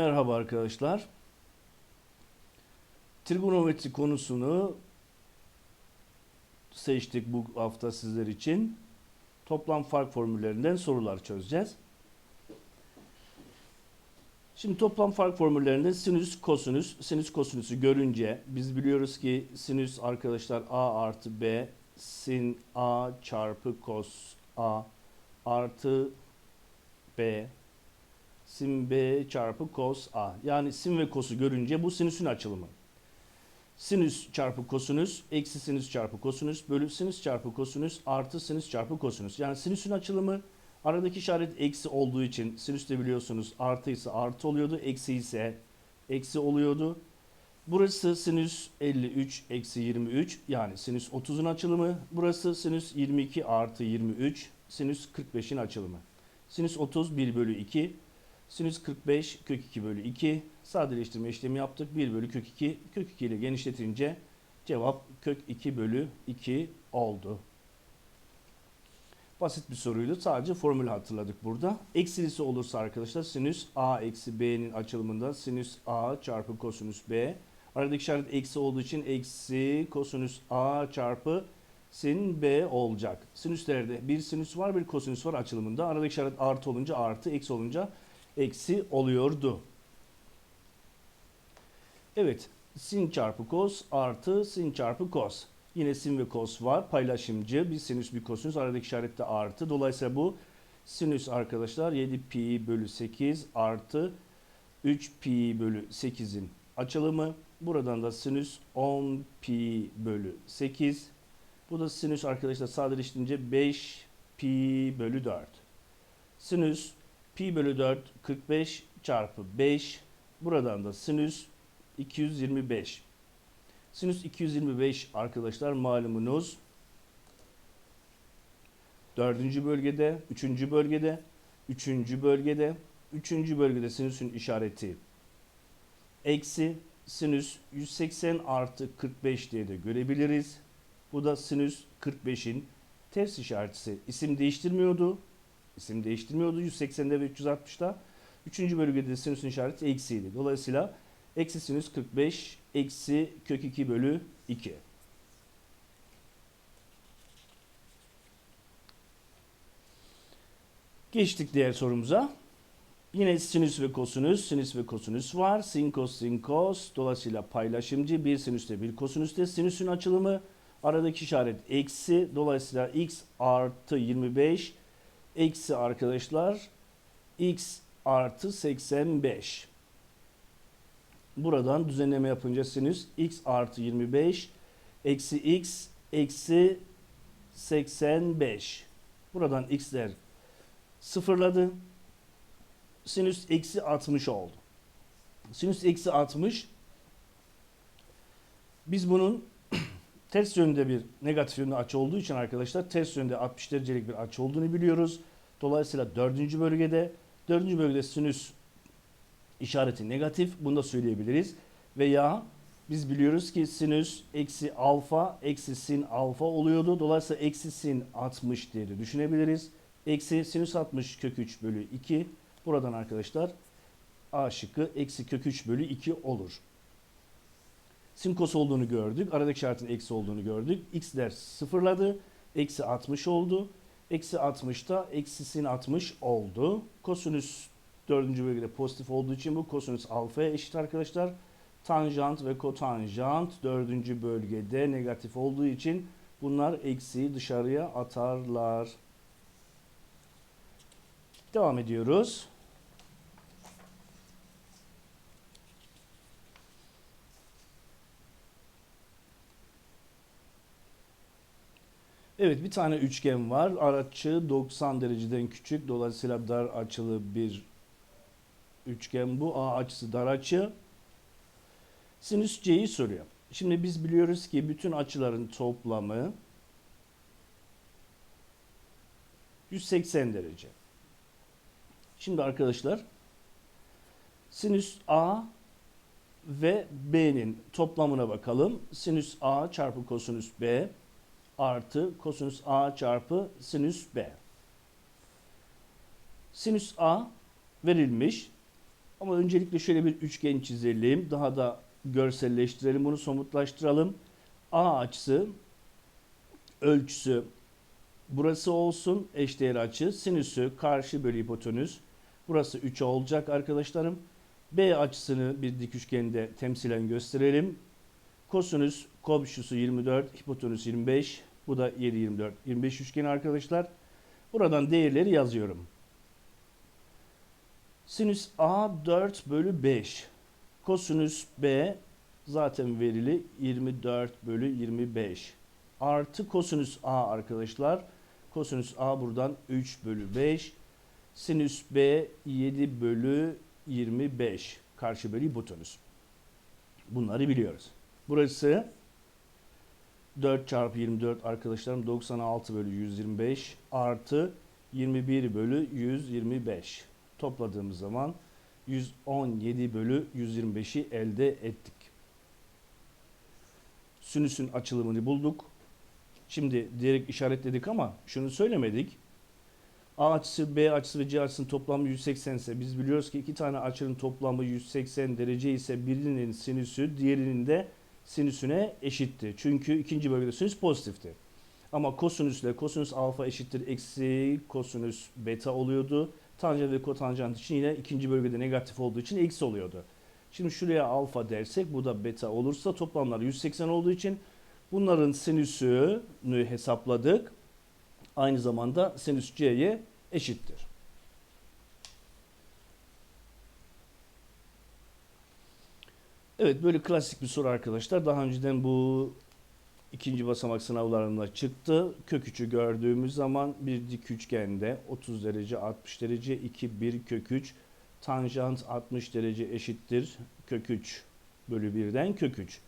Merhaba arkadaşlar. Trigonometri konusunu seçtik bu hafta sizler için. Toplam fark formüllerinden sorular çözeceğiz. Şimdi toplam fark formüllerinde sinüs, kosinüs, sinüs kosinüsü görünce biz biliyoruz ki sinüs arkadaşlar a artı b sin a çarpı kos a artı b sin b çarpı cos a. Yani sin ve cos'u görünce bu sinüsün açılımı. Sinüs çarpı kosinüs eksi sinüs çarpı kosinüs bölü sinüs çarpı kosinüs artı sinüs çarpı kosinüs. Yani sinüsün açılımı aradaki işaret eksi olduğu için sinüs de biliyorsunuz artı ise artı oluyordu. Eksi ise eksi oluyordu. Burası sinüs 53 eksi 23 yani sinüs 30'un açılımı. Burası sinüs 22 artı 23 sinüs 45'in açılımı. Sinüs 30 1 bölü 2 Sinüs 45 kök 2 bölü 2. Sadeleştirme işlemi yaptık. 1 bölü kök 2. Kök 2 ile genişletince cevap kök 2 bölü 2 oldu. Basit bir soruydu. Sadece formülü hatırladık burada. Eksilisi olursa arkadaşlar sinüs a eksi b'nin açılımında sinüs a çarpı kosinüs b. Aradaki işaret eksi olduğu için eksi kosinüs a çarpı sin b olacak. Sinüslerde bir sinüs var bir kosinüs var açılımında. Aradaki işaret artı olunca artı eksi olunca eksi oluyordu. Evet, sin çarpı kos artı sin çarpı kos. Yine sin ve kos var. Paylaşımcı bir sinüs bir kosinüs. Aradaki işaret artı. Dolayısıyla bu sinüs arkadaşlar 7 pi bölü 8 artı 3 pi bölü 8'in açılımı. Buradan da sinüs 10 pi bölü 8. Bu da sinüs arkadaşlar sadeleştirince 5 pi bölü 4. Sinüs pi bölü 4 45 çarpı 5. Buradan da sinüs 225. Sinüs 225 arkadaşlar malumunuz dördüncü bölgede, üçüncü bölgede, üçüncü bölgede, üçüncü bölgede sinüsün işareti eksi sinüs 180 artı 45 diye de görebiliriz. Bu da sinüs 45'in ters işareti. İsim değiştirmiyordu. İsim değiştirmiyordu 180'de ve 360'da. Üçüncü bölgede sinüsün işareti eksiydi. Dolayısıyla eksi sinüs 45 eksi kök 2 bölü 2. Geçtik diğer sorumuza. Yine sinüs ve kosinüs, sinüs ve kosinüs var. Sin kos, sin kos. Dolayısıyla paylaşımcı bir sinüste bir kosinüste. Sinüsün açılımı aradaki işaret eksi. Dolayısıyla x artı 25 eksi arkadaşlar x artı 85. Buradan düzenleme yapınca sinüs x artı 25 eksi x eksi 85. Buradan x'ler sıfırladı. Sinüs eksi 60 oldu. Sinüs eksi 60 biz bunun ters yönde bir negatif yönde açı olduğu için arkadaşlar ters yönde 60 derecelik bir açı olduğunu biliyoruz. Dolayısıyla dördüncü bölgede dördüncü bölgede sinüs işareti negatif. Bunu da söyleyebiliriz. Veya biz biliyoruz ki sinüs eksi alfa eksi sin alfa oluyordu. Dolayısıyla eksi sin 60 diye de düşünebiliriz. Eksi sinüs 60 kök 3 bölü 2. Buradan arkadaşlar A şıkkı eksi kök 3 bölü 2 olur. Sin kos olduğunu gördük. Aradaki işaretin eksi olduğunu gördük. X'ler sıfırladı. Eksi 60 oldu. Eksi 60'ta eksi sin 60 oldu. Kosinüs dördüncü bölgede pozitif olduğu için bu kosinüs alfaya eşit arkadaşlar. Tanjant ve kotanjant dördüncü bölgede negatif olduğu için bunlar eksiği dışarıya atarlar. Devam ediyoruz. Evet bir tane üçgen var. Açı 90 dereceden küçük. Dolayısıyla dar açılı bir üçgen bu. A açısı dar açı. Sinüs C'yi soruyor. Şimdi biz biliyoruz ki bütün açıların toplamı 180 derece. Şimdi arkadaşlar sinüs A ve B'nin toplamına bakalım. Sinüs A çarpı kosinüs B artı kosinüs A çarpı sinüs B. Sinüs A verilmiş. Ama öncelikle şöyle bir üçgen çizelim. Daha da görselleştirelim. Bunu somutlaştıralım. A açısı ölçüsü burası olsun eşdeğer açı. Sinüsü karşı bölü hipotenüs. Burası 3 olacak arkadaşlarım. B açısını bir dik üçgende temsilen gösterelim. Kosinüs komşusu 24, hipotenüs 25. Bu da 7, 24, 25 üçgeni arkadaşlar. Buradan değerleri yazıyorum. Sinüs A 4 bölü 5. Kosinüs B zaten verili 24 bölü 25. Artı kosinüs A arkadaşlar. Kosinüs A buradan 3 bölü 5. Sinüs B 7 bölü 25. Karşı bölü hipotenüs. Bunları biliyoruz. Burası 4 çarpı 24 arkadaşlarım 96 bölü 125 artı 21 bölü 125 topladığımız zaman 117 bölü 125'i elde ettik. Sinüsün açılımını bulduk. Şimdi direkt işaretledik ama şunu söylemedik. A açısı, B açısı ve C açısının toplamı 180 ise biz biliyoruz ki iki tane açının toplamı 180 derece ise birinin sinüsü diğerinin de sinüsüne eşitti. Çünkü ikinci bölgede sinüs pozitifti. Ama kosinüs ile kosinüs alfa eşittir eksi kosinüs beta oluyordu. Tanjant ve kotanjant için yine ikinci bölgede negatif olduğu için eksi oluyordu. Şimdi şuraya alfa dersek bu da beta olursa toplamlar 180 olduğu için bunların sinüsünü hesapladık. Aynı zamanda sinüs c'ye eşittir. Evet böyle klasik bir soru arkadaşlar. Daha önceden bu ikinci basamak sınavlarında çıktı. Kök 3'ü gördüğümüz zaman bir dik üçgende 30 derece 60 derece 2 1 kök 3 tanjant 60 derece eşittir kök 3 bölü 1'den kök 3.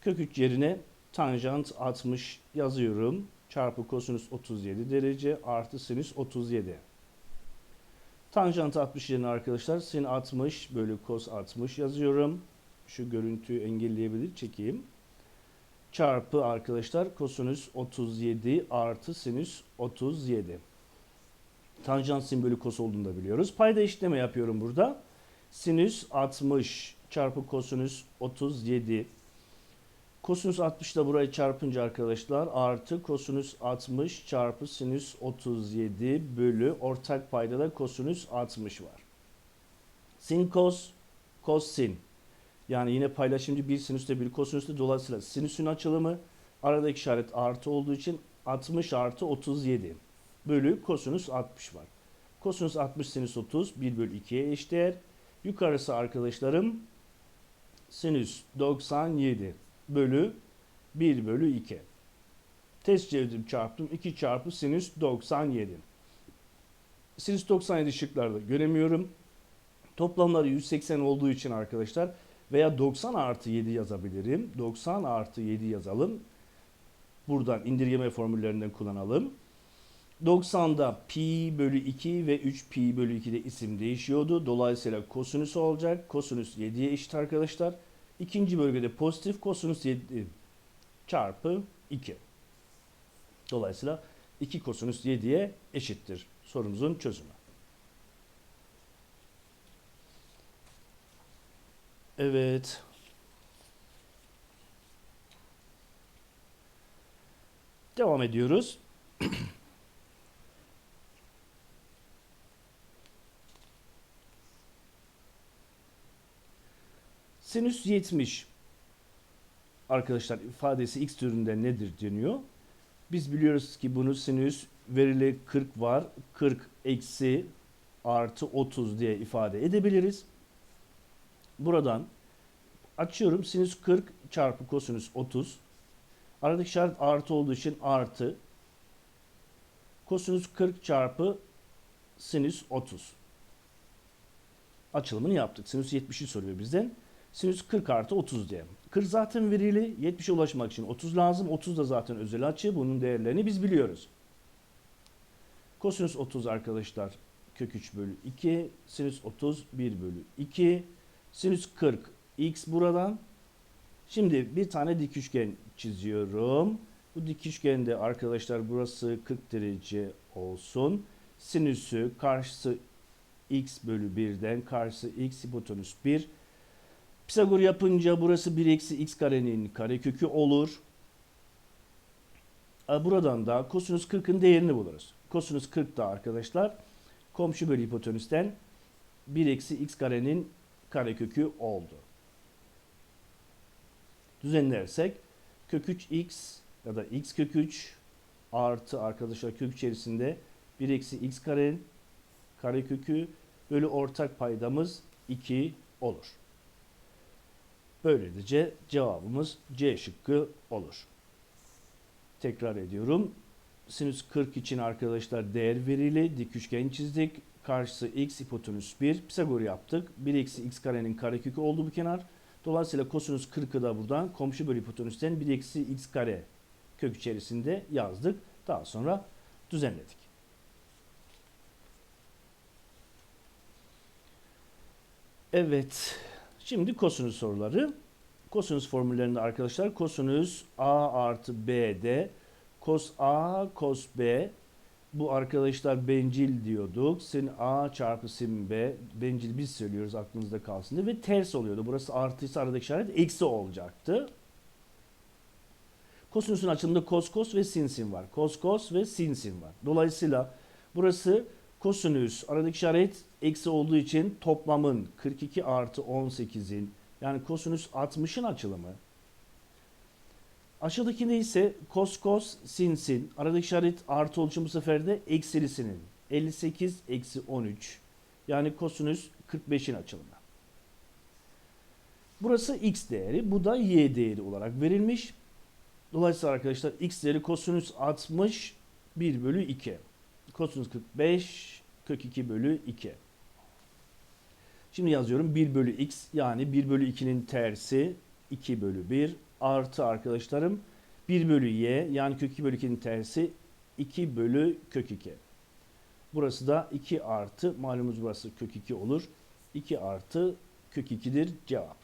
Kök 3 yerine tanjant 60 yazıyorum. Çarpı kosinüs 37 derece artı sinüs 37. Tanjant 60 yerine arkadaşlar sin 60 bölü kos 60 yazıyorum. Şu görüntüyü engelleyebilir çekeyim. Çarpı arkadaşlar kosinüs 37 artı sinüs 37. Tanjant sin bölü kos olduğunu da biliyoruz. Payda eşitleme yapıyorum burada. Sinüs 60 çarpı kosinüs 37. Kosinüs 60 da burayı çarpınca arkadaşlar artı kosinüs 60 çarpı sinüs 37 bölü ortak payda da kosinüs 60 var. Sin kos, kos sin. Yani yine paylaşımcı bir sinüste bir kosinüste dolayısıyla sinüsün açılımı aradaki işaret artı olduğu için 60 artı 37 bölü kosinüs 60 var. Kosinüs 60 sinüs 30 1 bölü 2'ye eşdeğer. Yukarısı arkadaşlarım sinüs 97 bölü 1 bölü 2. Test çevirdim çarptım. 2 çarpı sinüs 97. Sinüs 97 şıklarda göremiyorum. Toplamları 180 olduğu için arkadaşlar veya 90 artı 7 yazabilirim. 90 artı 7 yazalım. Buradan indirgeme formüllerinden kullanalım. 90'da pi bölü 2 ve 3 pi bölü 2'de isim değişiyordu. Dolayısıyla kosinüs olacak. Kosinüs 7'ye eşit arkadaşlar. İkinci bölgede pozitif kosinüs 7 çarpı 2. Dolayısıyla 2 kosinüs 7'ye eşittir sorumuzun çözümü. Evet. Devam ediyoruz. Sinüs 70 arkadaşlar ifadesi x türünde nedir deniyor. Biz biliyoruz ki bunu sinüs verili 40 var. 40 eksi artı 30 diye ifade edebiliriz. Buradan açıyorum sinüs 40 çarpı kosinüs 30. Aradaki işaret artı olduğu için artı. Kosinüs 40 çarpı sinüs 30. Açılımını yaptık. Sinüs 70'i soruyor bizden. Sinüs 40 artı 30 diye. 40 zaten verili. 70'e ulaşmak için 30 lazım. 30 da zaten özel açı. Bunun değerlerini biz biliyoruz. Kosinüs 30 arkadaşlar kök 3 bölü 2. Sinüs 30 1 bölü 2. Sinüs 40 x buradan. Şimdi bir tane dik üçgen çiziyorum. Bu dik üçgende arkadaşlar burası 40 derece olsun. Sinüsü karşısı x bölü 1'den karşısı x hipotenüs 1. Pisagor yapınca burası 1 eksi x karenin karekökü olur. E, Buradan da kosinüs 40'ın değerini buluruz. Kosinüs 40 da arkadaşlar komşu bölü hipotenüsten 1 eksi x karenin karekökü oldu. Düzenlersek kök 3 x ya da x kök 3 artı arkadaşlar kök içerisinde 1 eksi x karenin karekökü bölü ortak paydamız 2 olur. Böylece cevabımız C şıkkı olur. Tekrar ediyorum. Sinüs 40 için arkadaşlar değer verili dik üçgen çizdik. Karşısı x hipotenüs 1. Pisagor yaptık. 1 eksi x karenin karekökü oldu bu kenar. Dolayısıyla kosinüs 40'ı da buradan komşu bölü hipotenüsten 1 eksi x kare kök içerisinde yazdık. Daha sonra düzenledik. Evet. Şimdi kosinüs soruları. Kosinüs formüllerinde arkadaşlar kosinüs a artı b'de cos a cos b bu arkadaşlar bencil diyorduk. Sin a çarpı sin b bencil biz söylüyoruz aklınızda kalsın diye ve ters oluyordu. Burası artıysa aradaki işaret eksi olacaktı. Kosinüsün açılımında cos cos ve sin sin var. Cos cos ve sin sin var. Dolayısıyla burası kosinüs aradaki işaret eksi olduğu için toplamın 42 artı 18'in yani kosinüs 60'ın açılımı. Aşağıdakinde ise cos cos sin sin aradaki işaret artı için bu sefer de eksilisinin 58 eksi 13 yani kosinüs 45'in açılımı. Burası x değeri bu da y değeri olarak verilmiş. Dolayısıyla arkadaşlar x değeri kosinüs 60 1 bölü 2. Kosinüs 45 kök 2 bölü 2. Şimdi yazıyorum 1 bölü x yani 1 bölü 2'nin tersi 2 bölü 1 artı arkadaşlarım 1 bölü y yani kök 2 bölü 2'nin tersi 2 bölü kök 2. Burası da 2 artı malumuz burası kök 2 olur. 2 artı kök 2'dir cevap.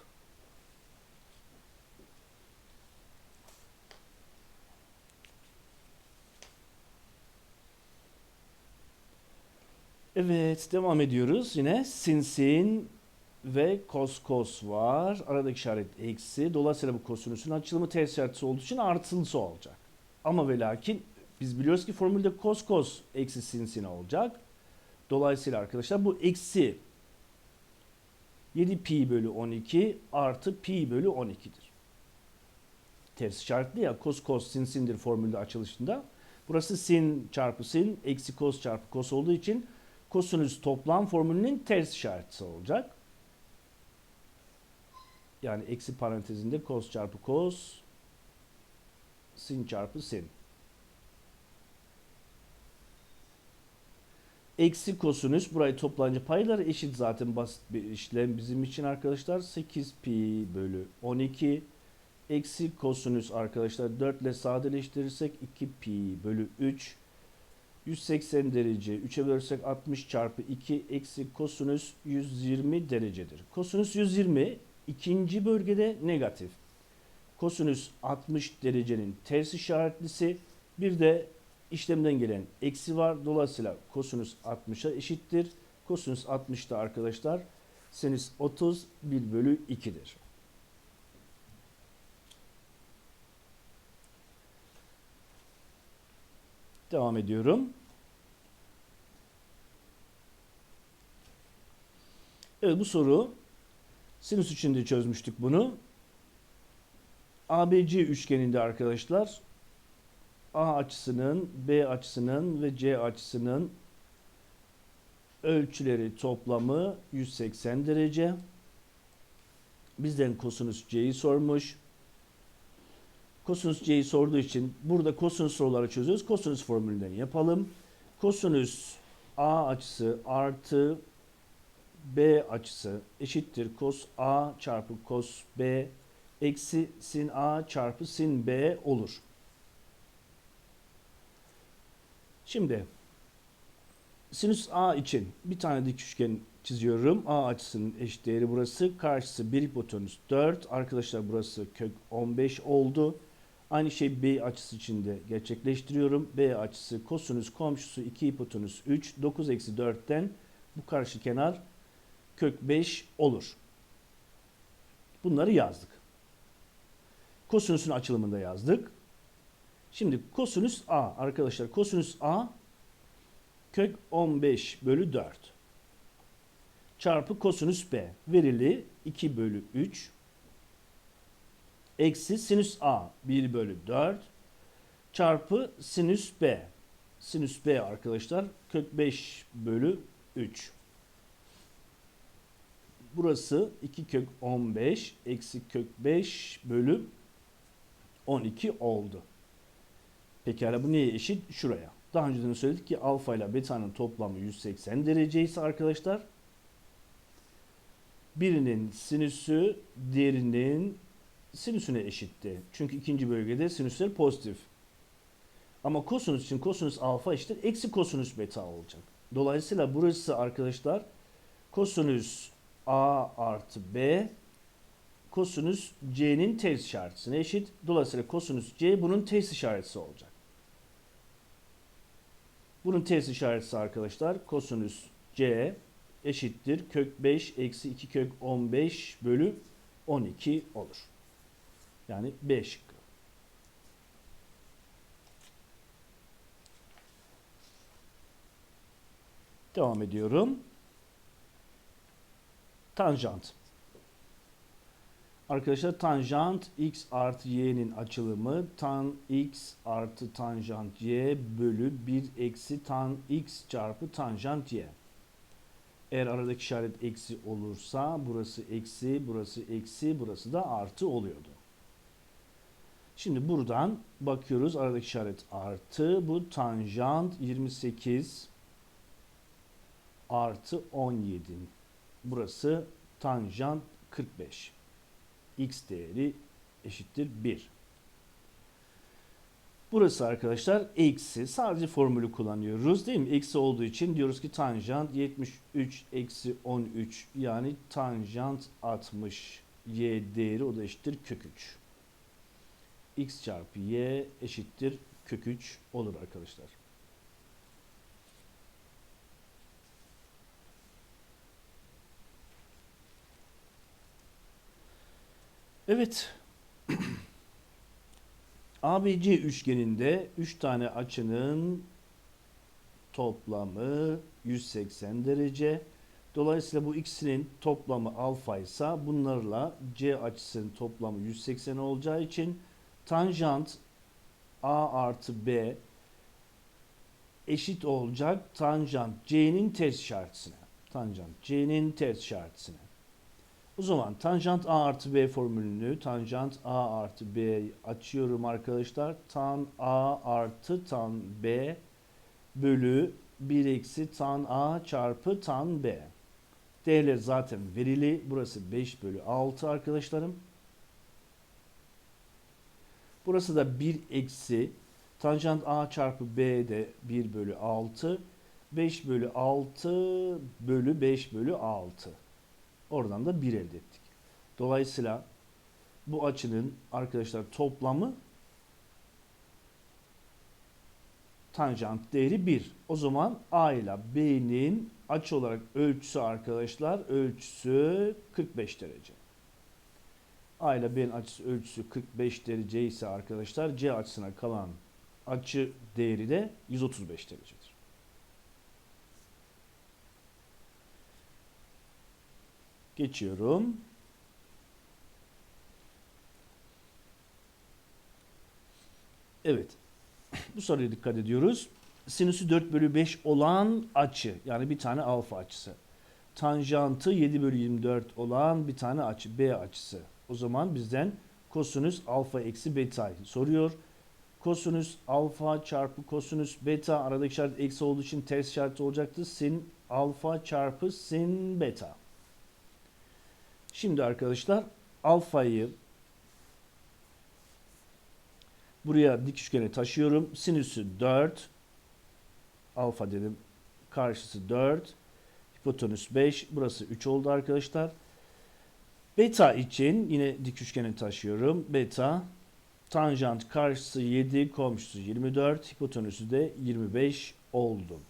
Evet devam ediyoruz. Yine sin sin ve kos kos var. Aradaki işaret eksi. Dolayısıyla bu kosinüsün açılımı ters işaretli olduğu için artılısı olacak. Ama ve lakin biz biliyoruz ki formülde kos kos eksi sin sin olacak. Dolayısıyla arkadaşlar bu eksi 7 pi bölü 12 artı pi bölü 12'dir. Ters işaretli ya kos kos sin sindir formülde açılışında. Burası sin çarpı sin eksi kos çarpı kos olduğu için kosinüs toplam formülünün ters işareti olacak. Yani eksi parantezinde kos çarpı kos sin çarpı sin. Eksi kosinüs burayı toplayınca payları eşit zaten basit bir işlem bizim için arkadaşlar. 8 pi bölü 12 eksi kosinüs arkadaşlar 4 ile sadeleştirirsek 2 pi bölü 3 180 derece 3'e bölersek 60 çarpı 2 eksi kosinüs 120 derecedir. Kosinüs 120 ikinci bölgede negatif. Kosinüs 60 derecenin ters işaretlisi bir de işlemden gelen eksi var. Dolayısıyla kosinüs 60'a eşittir. Kosinüs 60 da arkadaşlar sinüs 30 1 bölü 2'dir. Devam ediyorum. Evet bu soru sinüs için de çözmüştük bunu. ABC üçgeninde arkadaşlar A açısının, B açısının ve C açısının ölçüleri toplamı 180 derece. Bizden kosinüs C'yi sormuş. Kosinüs C'yi sorduğu için burada kosinüs soruları çözüyoruz. Kosinüs formüllerini yapalım. Kosinüs A açısı artı B açısı eşittir cos A çarpı cos B eksi sin A çarpı sin B olur. Şimdi sinüs A için bir tane dik üçgen çiziyorum. A açısının eşit değeri burası. Karşısı 1 hipotenüs 4. Arkadaşlar burası kök 15 oldu. Aynı şey B açısı için de gerçekleştiriyorum. B açısı kosinüs komşusu 2 hipotenüs 3. 9 eksi 4'ten Bu karşı kenar kök 5 olur. Bunları yazdık. Kosinüsün açılımında yazdık. Şimdi kosinüs A arkadaşlar kosinüs A kök 15 bölü 4 çarpı kosinüs B verili 2 bölü 3 eksi sinüs A 1 bölü 4 çarpı sinüs B. Sinüs B arkadaşlar kök 5 bölü 3. Burası 2 kök 15 eksi kök 5 bölü 12 oldu. Pekala bu neye eşit? Şuraya. Daha önceden söyledik ki alfa ile beta'nın toplamı 180 derece ise arkadaşlar birinin sinüsü diğerinin sinüsüne eşitti. Çünkü ikinci bölgede sinüsler pozitif. Ama kosinüs için kosinüs alfa eşittir eksi kosinüs beta olacak. Dolayısıyla burası arkadaşlar kosinüs a artı b kosinüs c'nin ters işaretine eşit. Dolayısıyla kosinüs c bunun ters işareti olacak. Bunun ters işareti arkadaşlar kosinüs c eşittir kök 5 eksi 2 kök 15 bölü 12 olur. Yani B şıkkı. Devam ediyorum. Tanjant. Arkadaşlar tanjant x artı y'nin açılımı tan x artı tanjant y bölü 1 eksi tan x çarpı tanjant y. Eğer aradaki işaret eksi olursa burası eksi, burası eksi, burası da artı oluyordu. Şimdi buradan bakıyoruz aradaki işaret artı. Bu tanjant 28 artı 17. Burası tanjant 45. X değeri eşittir 1. Burası arkadaşlar eksi. Sadece formülü kullanıyoruz değil mi? Eksi olduğu için diyoruz ki tanjant 73 eksi 13 yani tanjant 60 y değeri o da eşittir kök 3. x çarpı y eşittir kök 3 olur arkadaşlar. Evet. ABC üçgeninde 3 tane açının toplamı 180 derece. Dolayısıyla bu ikisinin toplamı alfa ise bunlarla C açısının toplamı 180 olacağı için tanjant A artı B eşit olacak tanjant C'nin ters işaretine. Tanjant C'nin ters işaretine. O zaman tanjant A artı B formülünü tanjant A artı B açıyorum arkadaşlar. Tan A artı tan B bölü 1 eksi tan A çarpı tan B. Değerler zaten verili. Burası 5 bölü 6 arkadaşlarım. Burası da 1 eksi tanjant A çarpı B de 1 bölü 6. 5 bölü 6 bölü 5 bölü 6. Oradan da 1 elde ettik. Dolayısıyla bu açının arkadaşlar toplamı tanjant değeri 1. O zaman A ile B'nin açı olarak ölçüsü arkadaşlar ölçüsü 45 derece. A ile B'nin açısı ölçüsü 45 derece ise arkadaşlar C açısına kalan açı değeri de 135 derecedir. Geçiyorum. Evet. Bu soruya dikkat ediyoruz. Sinüsü 4 bölü 5 olan açı. Yani bir tane alfa açısı. Tanjantı 7 bölü 24 olan bir tane açı. B açısı. O zaman bizden kosinüs alfa eksi beta'yı soruyor. Kosinüs alfa çarpı kosinüs beta aradaki işaret eksi olduğu için ters işareti olacaktı. Sin alfa çarpı sin beta. Şimdi arkadaşlar alfayı buraya dik üçgene taşıyorum. Sinüsü 4 alfa dedim. Karşısı 4 hipotenüs 5 burası 3 oldu arkadaşlar. Beta için yine dik üçgene taşıyorum. Beta tanjant karşısı 7 komşusu 24 hipotenüsü de 25 oldu.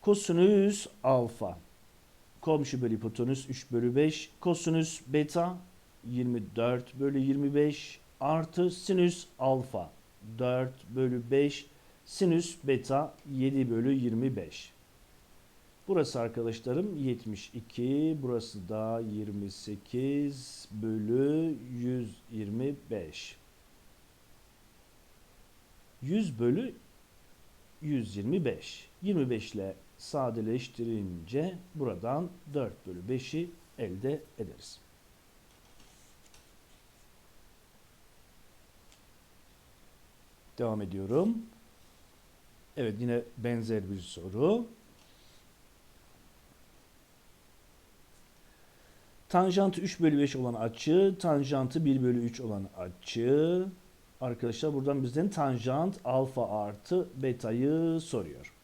Kosinüs alfa. Komşu bölü hipotenüs 3 bölü 5. Kosinüs beta 24 bölü 25 artı sinüs alfa 4 bölü 5 sinüs beta 7 bölü 25. Burası arkadaşlarım 72, burası da 28 bölü 125. 100 bölü 125. 25 ile sadeleştirince buradan 4 bölü 5'i elde ederiz. Devam ediyorum. Evet yine benzer bir soru. Tanjantı 3 bölü 5 olan açı, tanjantı 1 bölü 3 olan açı. Arkadaşlar buradan bizden tanjant alfa artı betayı soruyor.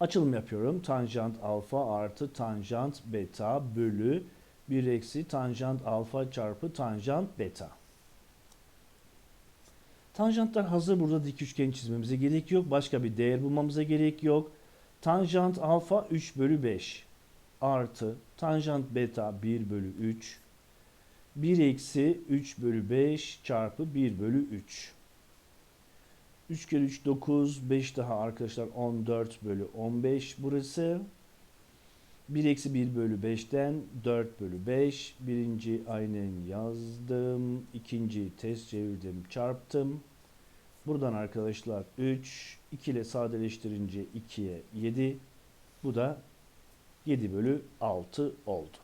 Açılım yapıyorum. Tanjant alfa artı tanjant beta bölü 1 eksi tanjant alfa çarpı tanjant beta. Tanjantlar hazır burada dik üçgen çizmemize gerek yok. Başka bir değer bulmamıza gerek yok. Tanjant alfa 3 bölü 5 artı tanjant beta 1 bölü 3 1 eksi 3 bölü 5 çarpı 1 bölü 3. 3 kere 3 9 5 daha arkadaşlar 14 bölü 15 burası. 1 eksi 1 bölü 5'ten 4 bölü 5. Birinci aynen yazdım. İkinciyi test çevirdim çarptım. Buradan arkadaşlar 3. 2 ile sadeleştirince 2'ye 7. Bu da 7 bölü 6 oldu.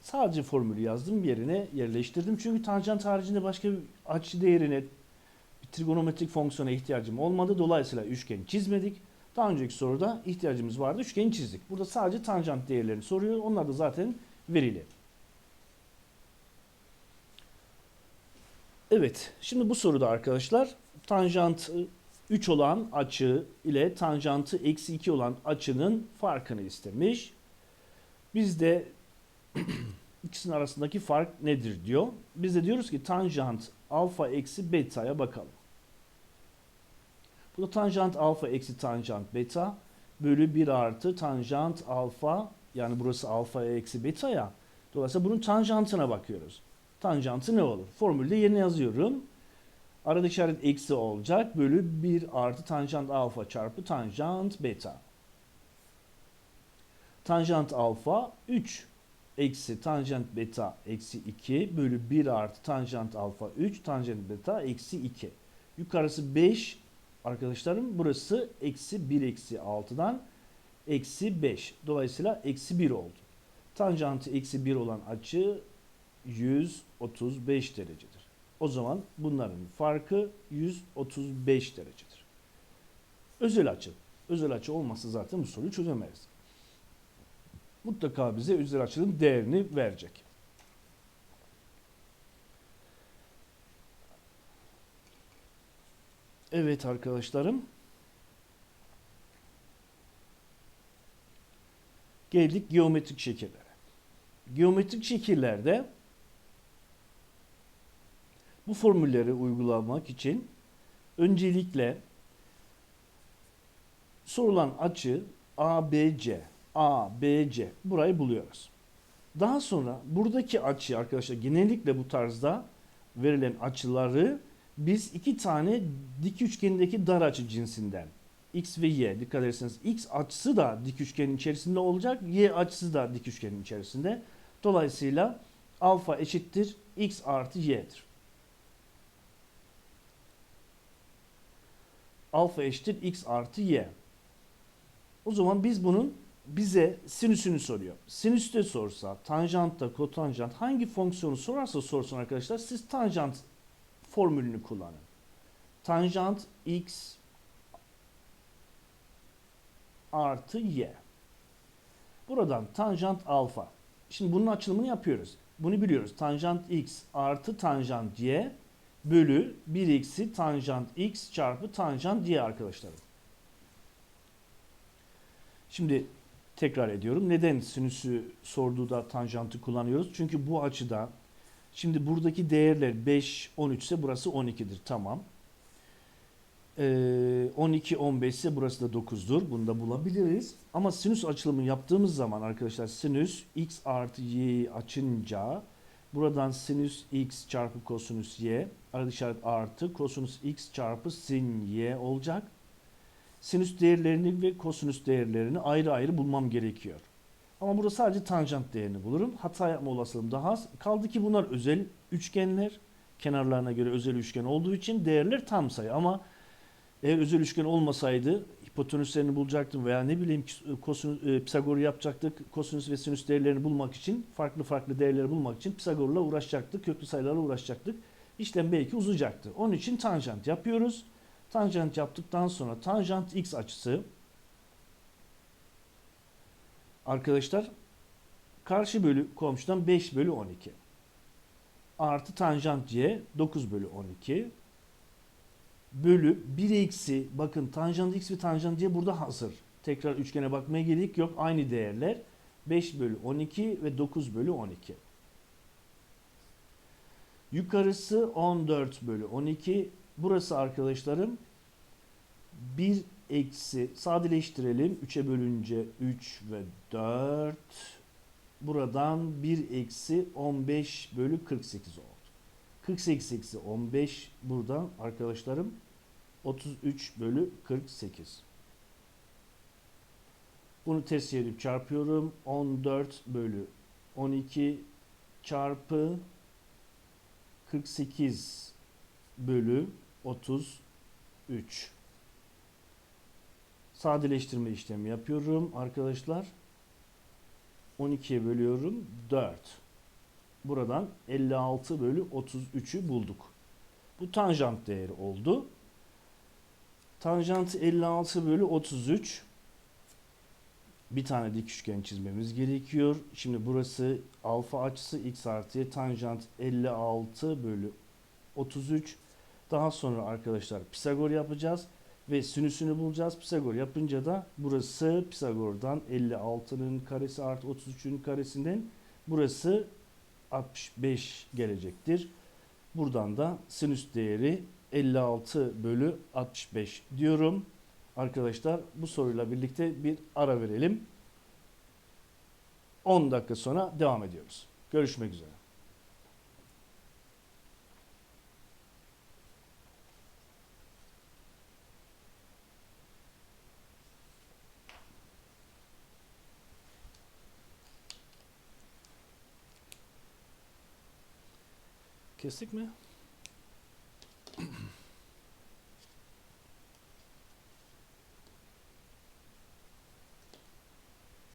Sadece formülü yazdım yerine yerleştirdim. Çünkü tanjant haricinde başka bir açı değerine trigonometrik fonksiyona ihtiyacım olmadı. Dolayısıyla üçgen çizmedik. Daha önceki soruda ihtiyacımız vardı. Üçgeni çizdik. Burada sadece tanjant değerlerini soruyor. Onlar da zaten verili. Evet. Şimdi bu soruda arkadaşlar tanjant 3 olan açı ile tanjantı eksi 2 olan açının farkını istemiş. Biz de ikisinin arasındaki fark nedir diyor. Biz de diyoruz ki tanjant alfa eksi beta'ya bakalım. Bu da tanjant alfa eksi tanjant beta bölü 1 artı tanjant alfa yani burası alfa eksi beta ya. Dolayısıyla bunun tanjantına bakıyoruz. Tanjantı ne olur? Formülde yerine yazıyorum. Arada işaret eksi olacak. Bölü 1 artı tanjant alfa çarpı tanjant beta. Tanjant alfa 3 eksi tanjant beta eksi 2 bölü 1 artı tanjant alfa 3 tanjant beta eksi 2. Yukarısı 5 arkadaşlarım burası eksi 1 eksi 6'dan eksi 5. Dolayısıyla eksi 1 oldu. Tanjantı eksi 1 olan açı 135 derecedir. O zaman bunların farkı 135 derecedir. Özel açı. Özel açı olmasa zaten bu soruyu çözemeyiz. Mutlaka bize özel açının değerini verecek. Evet arkadaşlarım. Geldik geometrik şekillere. Geometrik şekillerde bu formülleri uygulamak için öncelikle sorulan açı ABC, ABC burayı buluyoruz. Daha sonra buradaki açı arkadaşlar genellikle bu tarzda verilen açıları biz iki tane dik üçgendeki dar açı cinsinden x ve y dikkat ederseniz x açısı da dik üçgenin içerisinde olacak y açısı da dik üçgenin içerisinde. Dolayısıyla alfa eşittir x artı y'dir. Alfa eşittir x artı y. O zaman biz bunun bize sinüsünü soruyor. Sinüs de sorsa, tanjant da, kotanjant hangi fonksiyonu sorarsa sorsun arkadaşlar siz tanjant formülünü kullanın. Tanjant x artı y. Buradan tanjant alfa. Şimdi bunun açılımını yapıyoruz. Bunu biliyoruz. Tanjant x artı tanjant y bölü 1 eksi tanjant x çarpı tanjant y arkadaşlarım. Şimdi tekrar ediyorum. Neden sinüsü sorduğu da tanjantı kullanıyoruz? Çünkü bu açıda şimdi buradaki değerler 5, 13 ise burası 12'dir. Tamam. Ee, 12, 15 ise burası da 9'dur. Bunu da bulabiliriz. Ama sinüs açılımı yaptığımız zaman arkadaşlar sinüs x artı y'yi açınca buradan sinüs x çarpı kosinüs y işaret artı kosinüs x çarpı sin y olacak. Sinüs değerlerini ve kosinüs değerlerini ayrı ayrı bulmam gerekiyor. Ama burada sadece tanjant değerini bulurum. Hata yapma olasılığım daha az. Kaldı ki bunlar özel üçgenler. Kenarlarına göre özel üçgen olduğu için değerler tam sayı. Ama eğer özel üçgen olmasaydı hipotenüslerini bulacaktım veya ne bileyim kosinüs, e, Pisagor'u yapacaktık. Kosinüs ve sinüs değerlerini bulmak için, farklı farklı değerleri bulmak için Pisagor'la uğraşacaktık. Köklü sayılarla uğraşacaktık. İşlem belki uzayacaktı. Onun için tanjant yapıyoruz. Tanjant yaptıktan sonra tanjant x açısı arkadaşlar karşı bölü komşudan 5 bölü 12 artı tanjant y 9 bölü 12 bölü 1 eksi bakın tanjant x ve tanjant y burada hazır. Tekrar üçgene bakmaya gerek yok. Aynı değerler 5 bölü 12 ve 9 bölü 12. Yukarısı 14 bölü 12. Burası arkadaşlarım 1 eksi sadeleştirelim. 3'e bölünce 3 ve 4. Buradan 1 eksi 15 bölü 48 oldu. 48 eksi 15 buradan arkadaşlarım 33 bölü 48. Bunu ters çevirip çarpıyorum. 14 bölü 12 çarpı 48 bölü 33. Sadeleştirme işlemi yapıyorum arkadaşlar. 12'ye bölüyorum 4. Buradan 56 bölü 33'ü bulduk. Bu tanjant değeri oldu. Tanjant 56 bölü 33. Bir tane dik üçgen çizmemiz gerekiyor. Şimdi burası alfa açısı x artı y tanjant 56 bölü 33. Daha sonra arkadaşlar Pisagor yapacağız ve sinüsünü bulacağız. Pisagor yapınca da burası Pisagor'dan 56'nın karesi artı 33'ün karesinden burası 65 gelecektir. Buradan da sinüs değeri 56 bölü 65 diyorum. Arkadaşlar bu soruyla birlikte bir ara verelim. 10 dakika sonra devam ediyoruz. Görüşmek üzere. Kestik mi?